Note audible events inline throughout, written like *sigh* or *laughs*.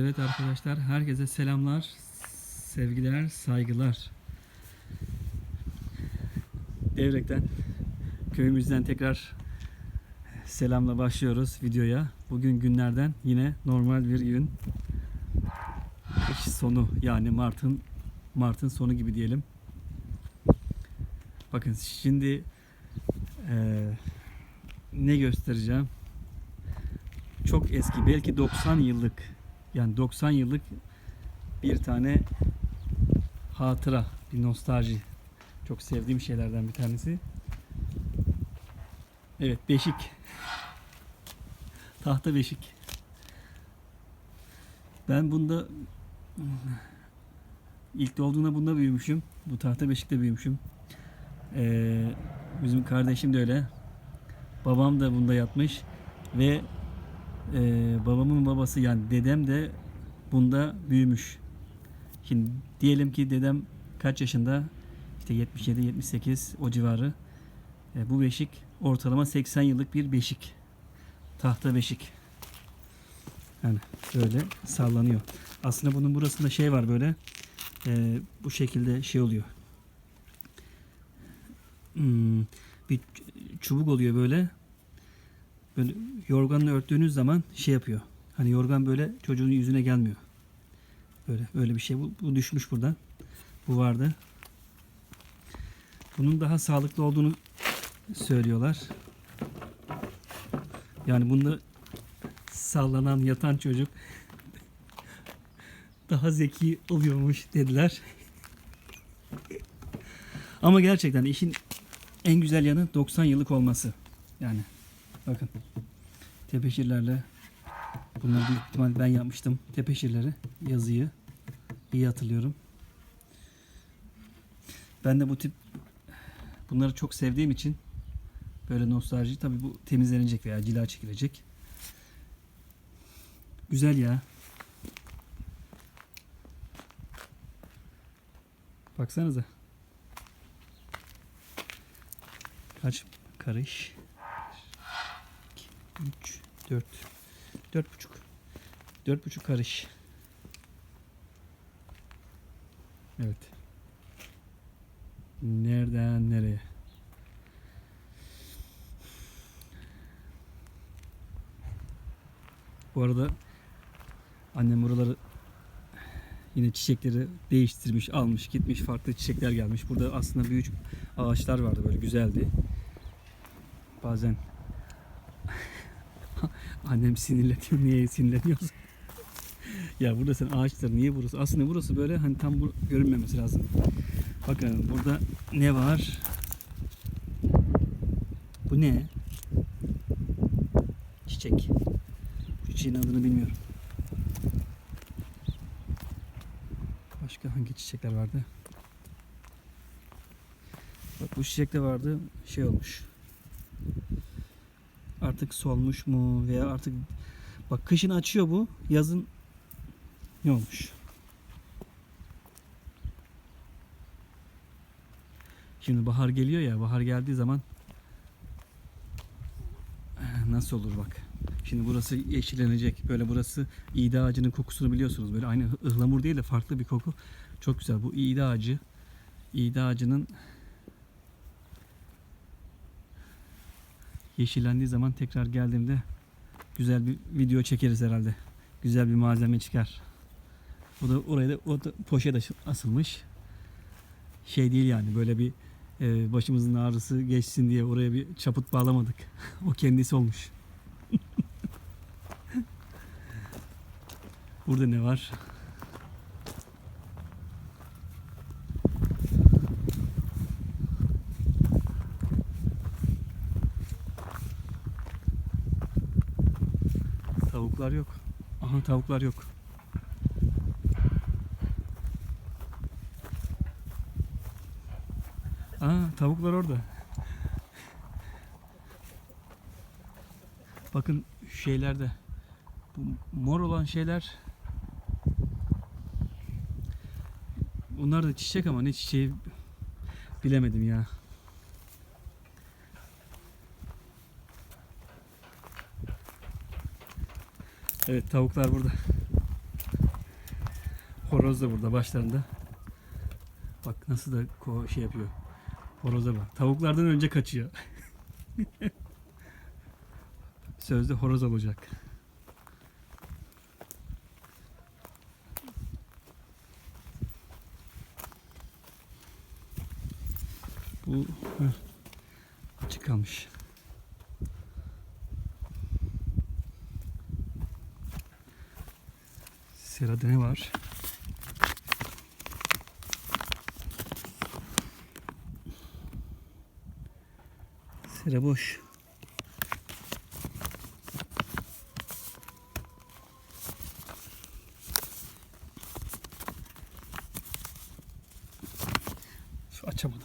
Evet arkadaşlar herkese selamlar, sevgiler, saygılar. Devrek'ten köyümüzden tekrar selamla başlıyoruz videoya. Bugün günlerden yine normal bir gün. Kış sonu yani Mart'ın Mart'ın sonu gibi diyelim. Bakın şimdi eee, ne göstereceğim? Çok eski belki 90 yıllık yani 90 yıllık bir tane hatıra, bir nostalji. Çok sevdiğim şeylerden bir tanesi. Evet, beşik. Tahta beşik. Ben bunda ilk doğduğunda bunda büyümüşüm. Bu tahta beşikte büyümüşüm. Ee, bizim kardeşim de öyle. Babam da bunda yatmış ve ee, babamın babası yani dedem de bunda büyümüş. Şimdi diyelim ki dedem kaç yaşında? İşte 77-78 o civarı. Ee, bu beşik ortalama 80 yıllık bir beşik. Tahta beşik. Yani böyle sallanıyor. Aslında bunun burasında şey var böyle. ee, bu şekilde şey oluyor. Hmm, bir çubuk oluyor böyle böyle yorganla örttüğünüz zaman şey yapıyor. Hani yorgan böyle çocuğun yüzüne gelmiyor. Böyle böyle bir şey. Bu, bu düşmüş buradan. Bu vardı. Bunun daha sağlıklı olduğunu söylüyorlar. Yani bunda sallanan yatan çocuk *laughs* daha zeki oluyormuş dediler. *laughs* Ama gerçekten işin en güzel yanı 90 yıllık olması. Yani Bakın. Tepeşirlerle bunları büyük ihtimal ben yapmıştım. Tepeşirleri yazıyı iyi hatırlıyorum. Ben de bu tip bunları çok sevdiğim için böyle nostalji tabi bu temizlenecek veya cila çekilecek. Güzel ya. Baksanıza. Kaç karış? 3, 4, 4 buçuk. 4 buçuk karış. Evet. Nereden nereye? Bu arada annem buraları yine çiçekleri değiştirmiş, almış, gitmiş, farklı çiçekler gelmiş. Burada aslında büyük ağaçlar vardı böyle güzeldi. Bazen Annem sinirleniyor. Niye sinirleniyorsun? *laughs* ya burada sen ağaçlar niye burası? Aslında burası böyle hani tam bu görünmemesi lazım. Bakın burada ne var? Bu ne? Çiçek. Bu çiçeğin adını bilmiyorum. Başka hangi çiçekler vardı? Bak bu çiçek de vardı. Şey olmuş artık solmuş mu veya artık bak kışın açıyor bu yazın ne olmuş? Şimdi bahar geliyor ya bahar geldiği zaman nasıl olur bak. Şimdi burası yeşillenecek. Böyle burası iğde ağacının kokusunu biliyorsunuz. Böyle aynı ıhlamur değil de farklı bir koku. Çok güzel. Bu iğde ağacı. İğde ağacının yeşillendiği zaman tekrar geldiğimde güzel bir video çekeriz herhalde. Güzel bir malzeme çıkar. Bu da oraya da, o da poşet asılmış. Şey değil yani böyle bir e, başımızın ağrısı geçsin diye oraya bir çaput bağlamadık. *laughs* o kendisi olmuş. *laughs* Burada ne var? Tavuklar yok. Aha tavuklar yok. Aa tavuklar orada. Bakın şeylerde. Bu mor olan şeyler Bunlar da çiçek ama ne çiçeği bilemedim ya. Evet tavuklar burada. Horoz da burada başlarında. Bak nasıl da ko şey yapıyor. Horoza bak. Tavuklardan önce kaçıyor. *laughs* Sözde horoz olacak. Bu açık kalmış. Sırada ne var? Sıra boş. Şu açamadım.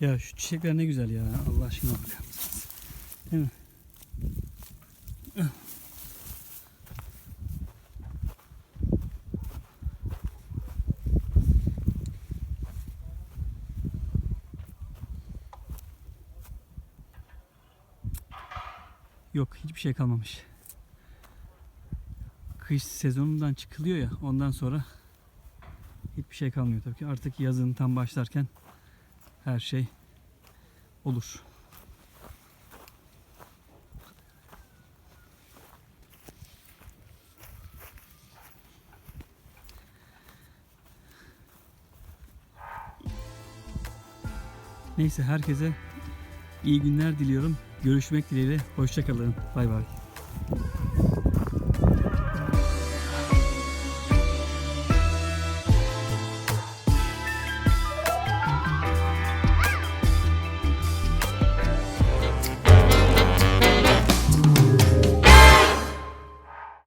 Ya şu çiçekler ne güzel ya. Allah aşkına bakar mısınız? Değil mi? Yok hiçbir şey kalmamış. Kış sezonundan çıkılıyor ya ondan sonra hiçbir şey kalmıyor tabii ki. Artık yazın tam başlarken her şey olur. Neyse herkese iyi günler diliyorum. Görüşmek dileğiyle. Hoşçakalın. Bay bay.